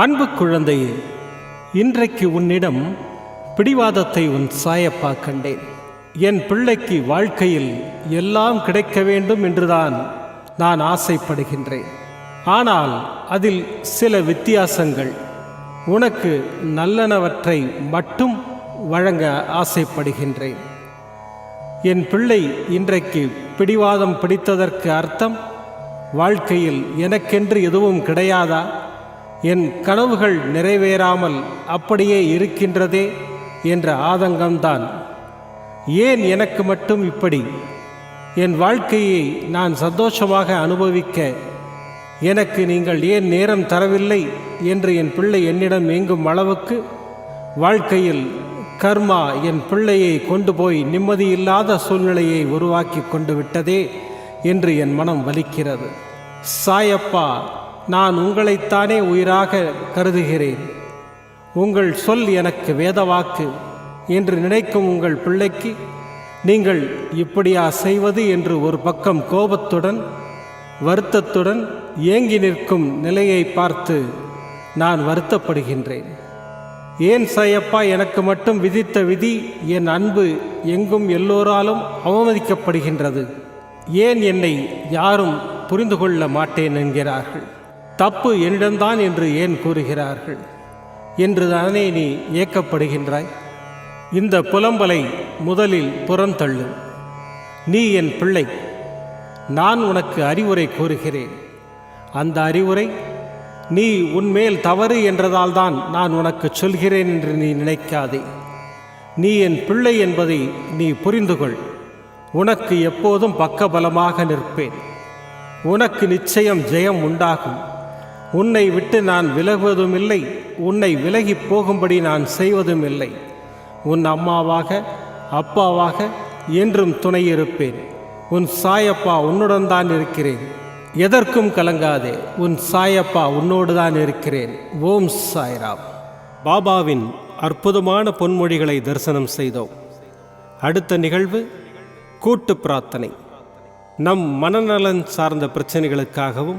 அன்பு குழந்தையே இன்றைக்கு உன்னிடம் பிடிவாதத்தை உன் சாயப்பா கண்டேன். என் பிள்ளைக்கு வாழ்க்கையில் எல்லாம் கிடைக்க வேண்டும் என்றுதான் நான் ஆசைப்படுகின்றேன். ஆனால் அதில் சில வித்தியாசங்கள். உனக்கு நல்லனவற்றை மட்டும் வழங்க ஆசைப்படுகின்றேன். என் பிள்ளை இன்றைக்கு பிடிவாதம் பிடித்ததற்கு அர்த்தம்? வாழ்க்கையில் எனக்கென்று எதுவும் கிடையாதா? என் கனவுகள் நிறைவேறாமல் அப்படியே இருக்கின்றதே என்ற ஆதங்கம்தான். ஏன் எனக்கு மட்டும் இப்படி? என் வாழ்க்கையை நான் சந்தோஷமாக அனுபவிக்க எனக்கு நீங்கள் ஏன் நேரம் தரவில்லை என்று என் பிள்ளை என்னிடம் ஏங்கும் அளவுக்கு வாழ்க்கையில் கர்மா என் பிள்ளையை கொண்டு போய் நிம்மதியில்லாத சூழ்நிலையை உருவாக்கி கொண்டு விட்டதே என்று என் மனம் வலிக்கிறது. சாயப்பா நான் உங்களைத்தானே உயிராக கருதுகிறேன். உங்கள் சொல் எனக்கு வேதவாக்கு என்று நினைக்கும் உங்கள் பிள்ளைக்கு நீங்கள் இப்படியா செய்வது என்று ஒரு பக்கம் கோபத்துடன் வருத்தத்துடன் ஏங்கி நிற்கும் நிலையை பார்த்து நான் வருத்தப்படுகின்றேன். ஏன் சையப்பா எனக்கு மட்டும் விதித்த விதி என் அன்பு எங்கும் எல்லோராலும் அவமதிக்கப்படுகின்றது. ஏன் என்னை யாரும் புரிந்து கொள்ள மாட்டேன் என்கிறார்கள். தப்பு என்னிடம்தான் என்று ஏன் கூறுகிறார்கள்? என்று தானே நீ ஏக்கப்படுகின்றாய்? இந்த புலம்பலை முதலில் புறந்தள்ளும் நீ என் பிள்ளை. நான் உனக்கு அறிவுரை கூறுகிறேன். அந்த அறிவுரை நீ உன்மேல் தவறு என்றதால்தான் நான் உனக்கு சொல்கிறேன் என்று நீ நினைக்காதே. நீ என் பிள்ளை என்பதை நீ புரிந்து கொள் உனக்கு எப்போதும் பக்கபலமாக நிற்பேன். உனக்கு நிச்சயம் ஜெயம் உண்டாகும். உன்னை விட்டு நான் விலகுவதும் இல்லை உன்னை விலகி போகும்படி நான் செய்வதும் இல்லை உன் அம்மாவாக அப்பாவாக என்றும் துணையிருப்பேன். உன் சாயப்பா உன்னுடன் தான் இருக்கிறேன். எதற்கும் கலங்காதே. உன் சாயப்பா உன்னோடு தான் இருக்கிறேன். ஓம் சாய்ராம். பாபாவின் அற்புதமான பொன்மொழிகளை தரிசனம் செய்தோம். அடுத்த நிகழ்வு கூட்டு பிரார்த்தனை. நம் மனநலன் சார்ந்த பிரச்சனைகளுக்காகவும்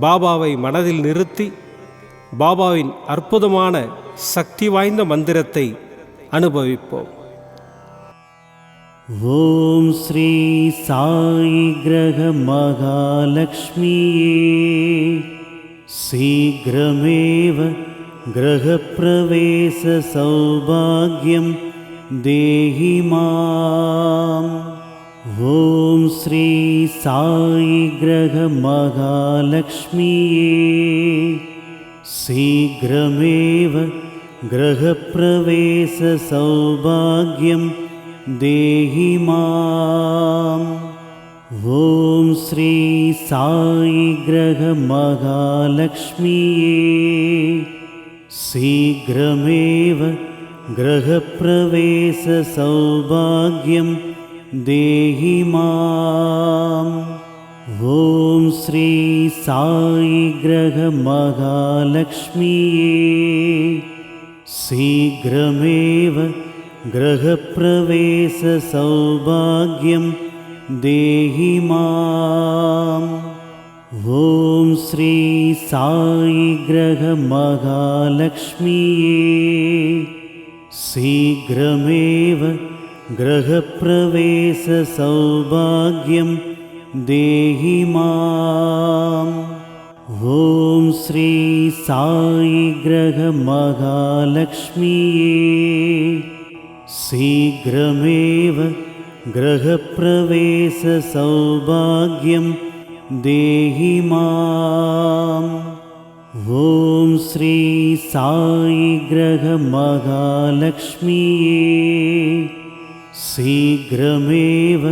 பாபாவை மனதில் நிறுத்தி பாபாவின் அற்புதமான சக்தி வாய்ந்த மந்திரத்தை அனுபவிப்போம் ॐ श्री साई ग्रहमहालक्ष्मीये शीघ्रमेव ग्रहप्रवेशसौभाग्यं देहि माम् ॐ श्री साई ग्रहमहालक्ष्मीये शीघ्रमेव ग्रहप्रवेशसौभाग्यं देहि माम्। ॐ श्री साई ग्रहमहालक्ष्मीये शीघ्रमेव ग्रहप्रवेशसौभाग्यं देहि माम् ॐ श्री साई ग्रहमहालक्ष्मीये शीघ्रमेव ग्रहप्रवेशसौभाग्यं देहि माम् ॐ श्री साई ग्रहमहालक्ष्मीये शीघ्रमेव ग्रहप्रवेशसौभाग्यं देहि माम् ॐ श्री साई ग्रहमहालक्ष्मीये। शीघ्रमेव ग्रहप्रवेशसौभाग्यं देहि माम् ॐ श्री साई ग्रहमहालक्ष्मीये शीघ्रमेव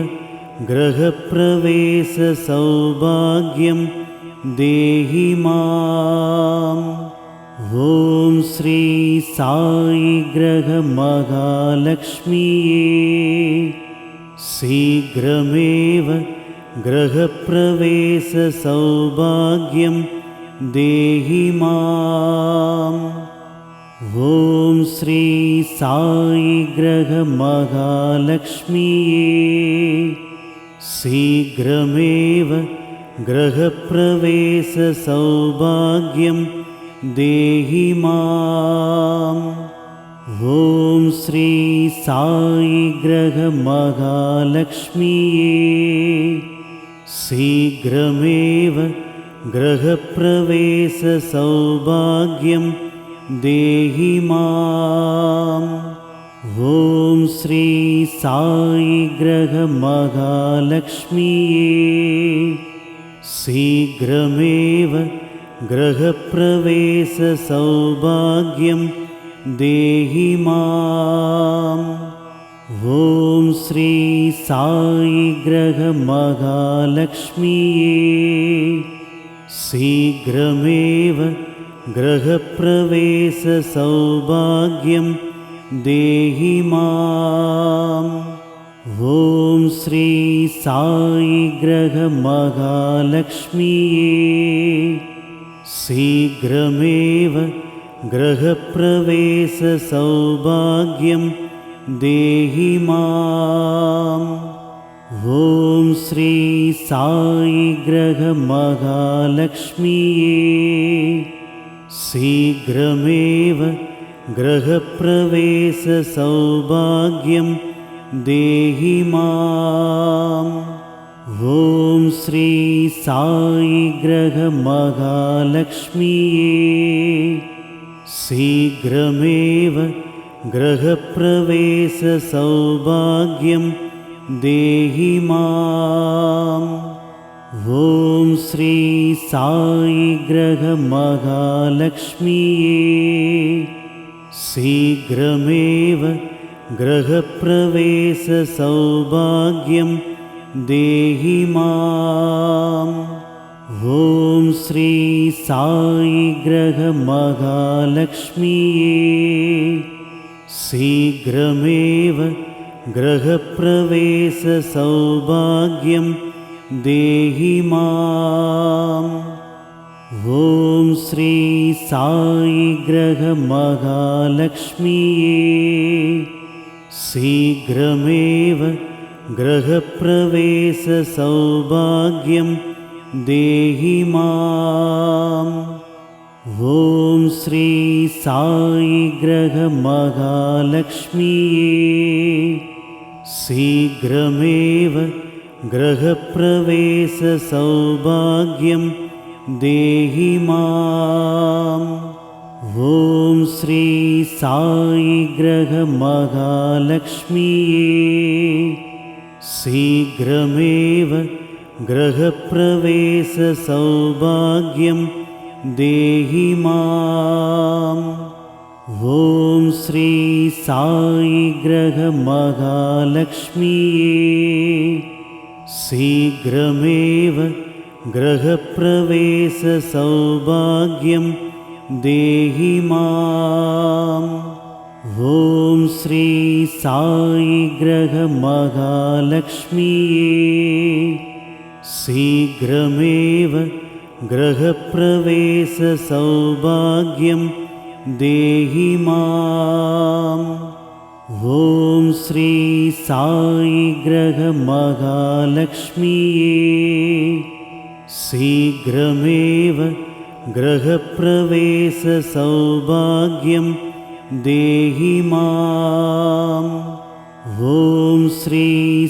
ग्रहप्रवेशसौभाग्यं देहि माम्। ॐ श्री साई ग्रहमहालक्ष्मीये। शीघ्रमेव ग्रहप्रवेशसौभाग्यं देहि माम् ॐ श्री साई ग्रहमहालक्ष्मीये शीघ्रमेव ग्रहप्रवेशसौभाग्यं देहि माम्। ॐ श्री साई ग्रहमहालक्ष्मीये शीघ्रमेव ग्रहप्रवेशसौभाग्यं देहि माम्। ॐ श्री साई ग्रहमहालक्ष्मीये शीघ्रमेव ग्रहप्रवेशसौभाग्यं देहि माम्। ॐ श्री साई ग्रहमहालक्ष्मीये शीघ्रमेव ग्रहप्रवेशसौभाग्यं देहि माम् ॐ श्री साई ग्रहमहालक्ष्मीये शीघ्रमेव ग्रहप्रवेशसौभाग्यं देहि माम् ॐ श्री साई ग्रहमहालक्ष्मीये शीघ्रमेव ग्रहप्रवेशसौभाग्यं देहि माम्। ॐ श्री साई ग्रहमहालक्ष्मीये। शीघ्रमेव गृहप्रवेशसौभाग्यं माम् ॐ श्री साई ग्रहमहालक्ष्मीये शीघ्रमेव गृहप्रवेशसौभाग्यं देहि माम्। ॐ श्री साई ग्रहमहालक्ष्मीये शीघ्रमेव गृहप्रवेशसौभाग्यं देहि माम् ॐ श्री साई ग्रहमहालक्ष्मीये शीघ्रमेव गृहप्रवेशसौभाग्यं देहि माम् ॐ श्री साई ग्रहमहालक्ष्मीये शीघ्रमेव गृहप्रवेशसौभाग्यं देहि माम्। ॐ श्री साई ग्रहमहालक्ष्मीये। शीघ्रमेव माम्। ॐ श्री साई ग्रहमहालक्ष्मीये शीघ्रमेव गृहप्रवेशसौभाग्यं देहि माम्। ॐ श्री साई ग्रहमहालक्ष्मीये शीघ्रमेव गृहप्रवेशसौभाग्यं माम् ॐ श्री साई ग्रहमहालक्ष्मीये शीघ्रमेव गृहप्रवेशसौभाग्यं देहि माम्। ॐ श्री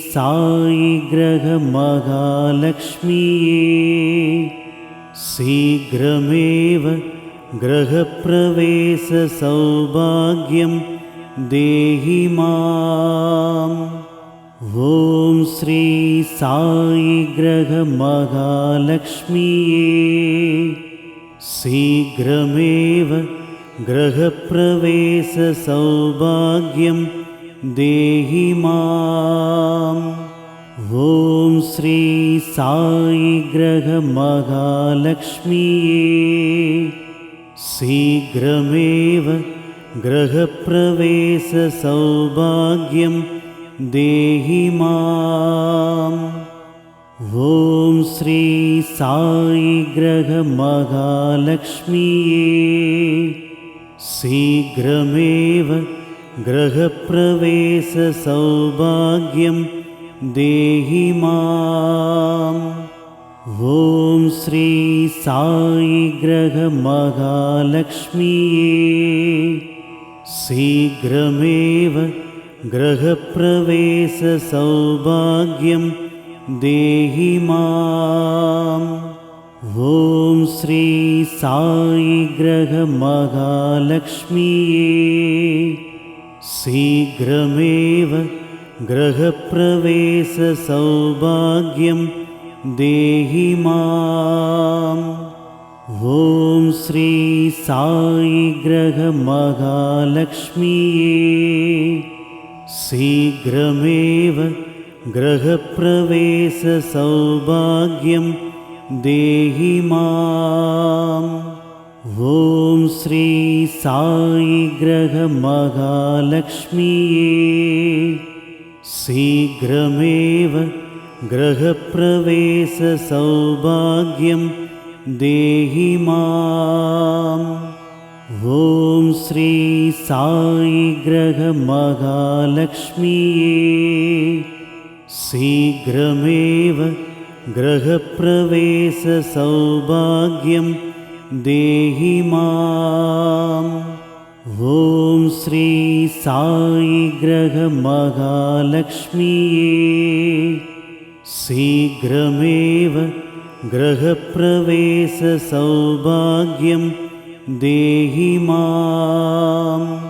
साई ग्रहमहालक्ष्मीये शीघ्रमेव गृहप्रवेशसौभाग्यं देहि माम्। ॐ श्री साई ग्रहमहालक्ष्मीये शीघ्रमेव गृहप्रवेशसौभाग्यं देहि माम्। ॐ श्री साई ग्रहमहालक्ष्मीये शीघ्रमेव गृहप्रवेशसौभाग्यं देहि ॐ श्री साई ग्रहमहालक्ष्मीये शीघ्रमेव गृहप्रवेशसौभाग्यं देहि माम्। ॐ श्री साई ग्रहमहालक्ष्मीये शीघ्रमेव गृहप्रवेशसौभाग्यं देहि माम्। ॐ श्री साई ग्रहमहालक्ष्मीये शीघ्रमेव गृहप्रवेशसौभाग्यं देहि माम् ॐ श्री साई ग्रहमहालक्ष्मीये शीघ्रमेव गृहप्रवेशसौभाग्यं देहि माम्। ॐ श्री साई ग्रहमहालक्ष्मीये शीघ्रमेव गृहप्रवेशसौभाग्यं देहि माम्। ॐ श्री साई ग्रहमहालक्ष्मीये शीघ्रमेव गृहप्रवेशसौभाग्यं देहि माम्। ॐ श्री साई ग्रहमहालक्ष्मीये शीघ्रमेव गृहप्रवेशसौभाग्यं देहि माम्।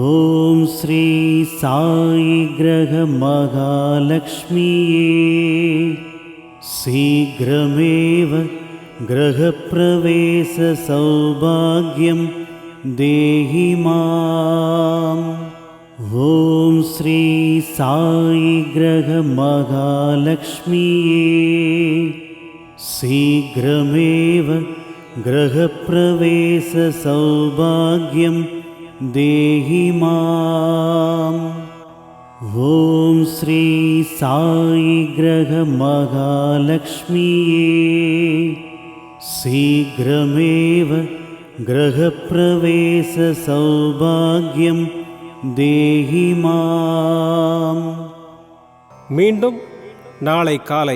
ॐ श्री साई ग्रहमहालक्ष्मीये। शीघ्रमेव गृहप्रवेशसौभाग्यं देहि माम्। ॐ श्री साई ग्रहमहालक्ष्मीये शीघ्रमेव गृहप्रवेशसौभाग्यं देहि माम् ॐ श्री साई ग्रहमहालक्ष्मीये शीघ्रमेव गृहप्रवेशसौभाग्यं देहि माम् மீண்டும் நாளை காலை